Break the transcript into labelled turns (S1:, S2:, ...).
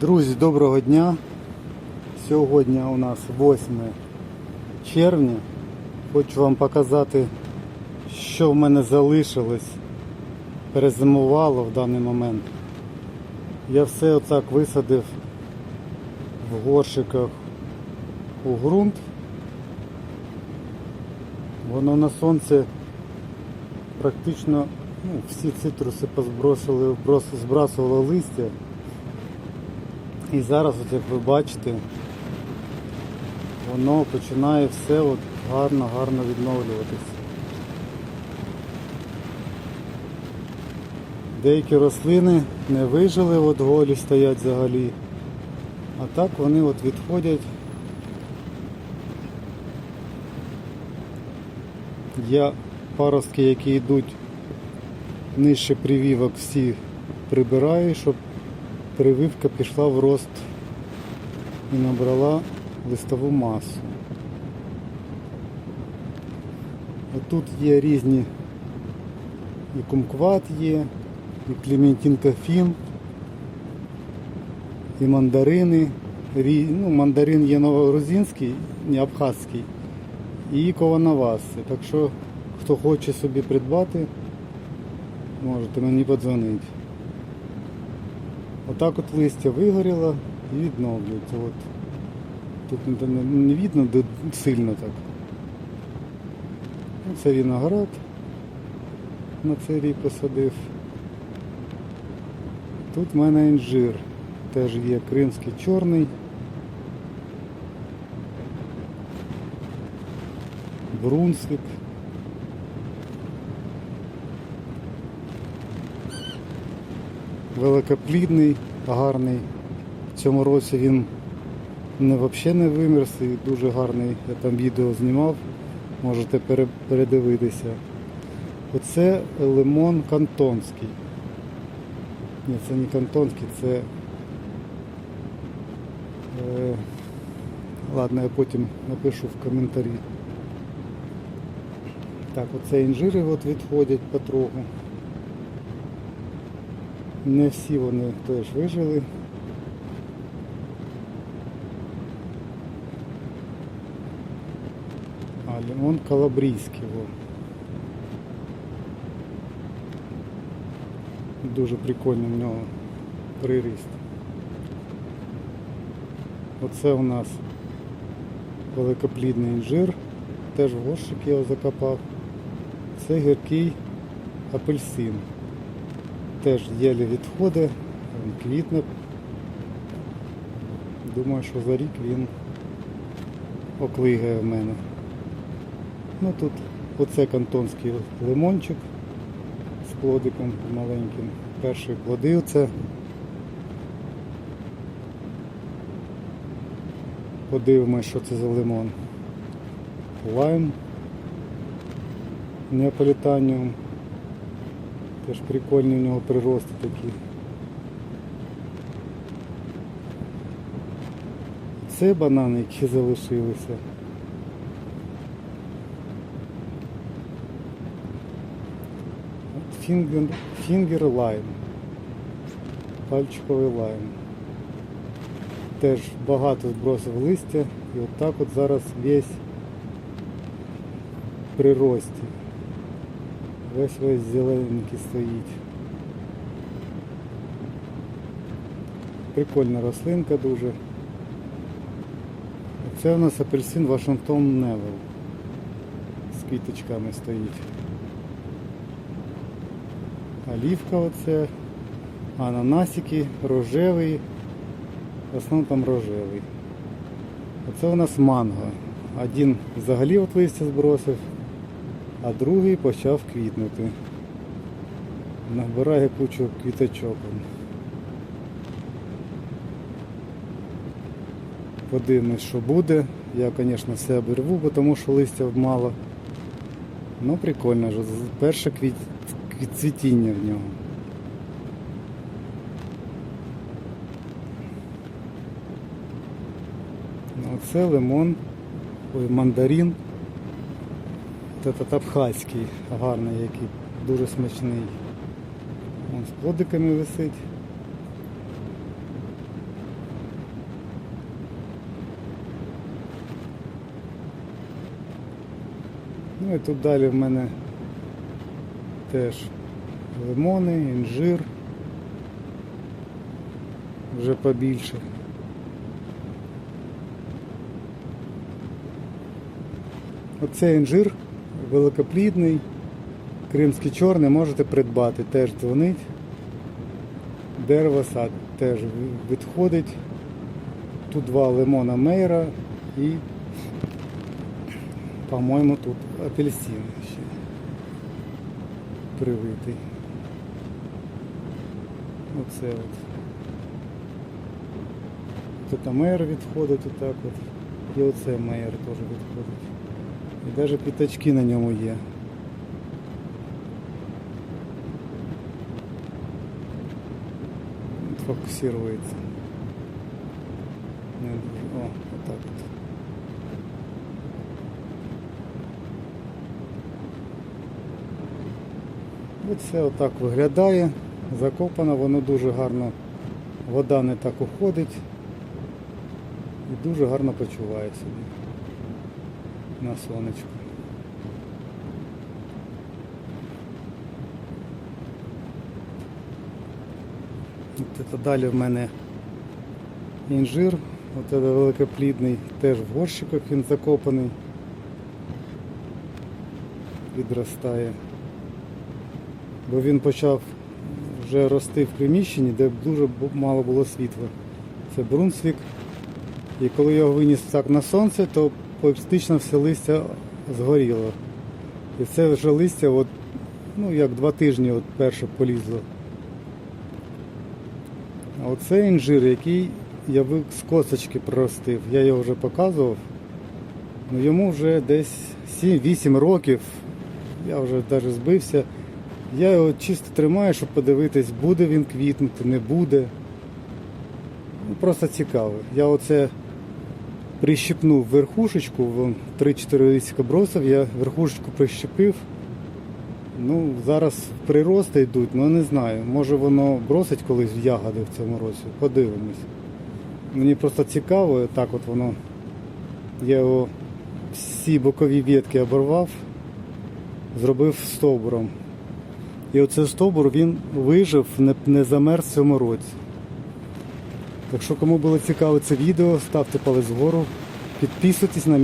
S1: Друзі, доброго дня. Сьогодні у нас 8 червня. Хочу вам показати, що в мене залишилось, перезимувало в даний момент. Я все отак висадив в горшиках у ґрунт. Воно на сонце практично ну, всі цитруси позбросили, брос- збрасувало листя. І зараз, от як ви бачите, воно починає все гарно-гарно відновлюватися. Деякі рослини не вижили, от голі стоять взагалі. А так вони от відходять. Я паростки, які йдуть нижче прививок, всі прибираю, щоб прививка пішла в рост і набрала листову масу. Тут є різні і кумкват є, і клементин кофін, і мандарини. Ну, мандарин є новогрузинський, не абхазький, і кованаваси. Так що, хто хоче собі придбати, можете мені подзвонити. Отак от листя вигоріло і відновлюється. От. Тут не, видно де сильно так. Ну, Це виноград на цей рік посадив. Тут в мене інжир. Теж є кримський чорний. Брунсвік. Великоплідний, гарний. В цьому році він не взагалі не вимерз і дуже гарний. Я там відео знімав, можете передивитися. Оце лимон кантонський. Ні, це не кантонський, це. Е, ладно, я потім напишу в коментарі. Так, оце інжири от відходять потроху. Не всі вони теж вижили. А, лимон калабрійський. Во. Дуже прикольний в нього приріст. Оце у нас великоплідний інжир. Теж в горщик я його закопав. Це гіркий апельсин. Теж єлі відходить, він квітне. Думаю, що за рік він оклигає в мене. Ну тут оце кантонський лимончик з плодиком маленьким. Перші плоди оце. Подивимось, що це за лимон. Лайм. Неаполітаніум. Теж прикольні у нього прирости такі. Це банани, які залишилися. Фінгер, фінгер лайм. Пальчиковий лайм. Теж багато збросив листя і отак от зараз весь прирості. Весь весь зелененький стоїть. Прикольна рослинка дуже. Це у нас апельсин Вашингтон Невел. З квіточками стоїть. Олівка оце, ананасики, рожевий. В основному там рожевий. Оце у нас манго. Один взагалі от листя збросив, а другий почав квітнути. Набирає кучу квіточок. Подивимось, що буде. Я, звісно, все обірву, бо тому що листя мало. Ну прикольно, ж, перше квіт- цвітіння в нього. Ну, Це лимон, ой, мандарин этот абхазький, гарний який, дуже смачний. Вон з плодиками висить. Ну і тут далі в мене теж лимони, інжир, вже побільше. Оцей інжир великоплідний, кримський чорний, можете придбати, теж дзвонить. Дерево сад теж відходить. Тут два лимона мейра і, по-моєму, тут апельсин ще привитий. Оце от. Тут мейер відходить отак от. І оце мейер теж відходить. І навіть п'ятачки на ньому є. Фокусирується. О, отак от. Оце отак виглядає. Закопано, воно дуже гарно. Вода не так уходить і дуже гарно почуває собі на сонечку. От далі в мене інжир, от це великоплідний, теж в горщиках він закопаний, відростає. Бо він почав вже рости в приміщенні, де дуже мало було світла. Це Брунсвік. І коли його виніс так на сонце, то практично все листя згоріло. І це вже листя, от, ну як два тижні от перше полізло. А оце інжир, який я з косочки проростив. Я його вже показував. Ну, йому вже десь 7-8 років. Я вже навіть збився. Я його чисто тримаю, щоб подивитись, буде він квітнути, не буде. Ну, просто цікаво. Я оце прищепнув верхушечку, 3-4 листика бросив, я верхушечку прищепив. Ну, зараз прирости йдуть, ну не знаю. Може воно бросить колись в ягоди в цьому році. Подивимось. Мені просто цікаво, так от воно. Я його всі бокові ветки оборвав, зробив стовбуром. І оцей стовбур він вижив, не замерз в цьому році. Так що кому було цікаво це відео, ставте палець вгору, підписуйтесь на мій